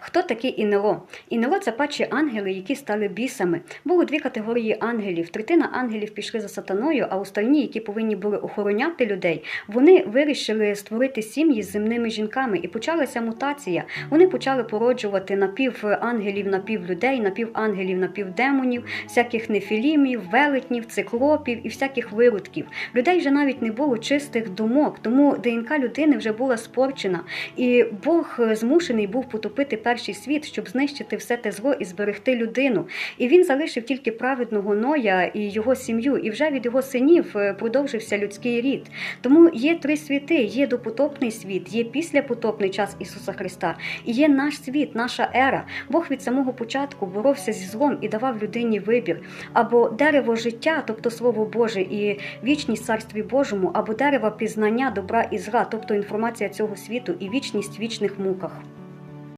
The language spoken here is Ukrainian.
Хто такі ІНЛО? ІНЛО – це перші ангели, які стали бісами. Було дві категорії ангелів. Третина ангелів пішли за сатаною, а остальні, які повинні були охороняти людей, вони вирішили створити сім'ї з земними жінками, і почалася мутація. Вони почали породжувати напівангелів, напівлюдей, напівангелів, напівдемонів, всяких нефілімів, велетнів, циклопів і всяких виродків. Людей вже навіть не було чистих думок, тому ДНК людини вже була спорчена, і Бог е, змушений був потопити перший світ, щоб знищити все те зло і зберегти людину. І він залишив тільки праведного Ноя і його сім'ю, і вже від його синів е, продовжився людський рід. Тому є три світи: є допотопний світ, є післяпотопний час Ісуса Христа, і є наш світ, наша ера. Бог від самого початку боровся зі злом і давав людині вибір або дерево життя, тобто Слово Боже, і вічність царстві Божому, або дерево пізнання добра і зла, тобто інформація цього світу і вічність в вічних муках.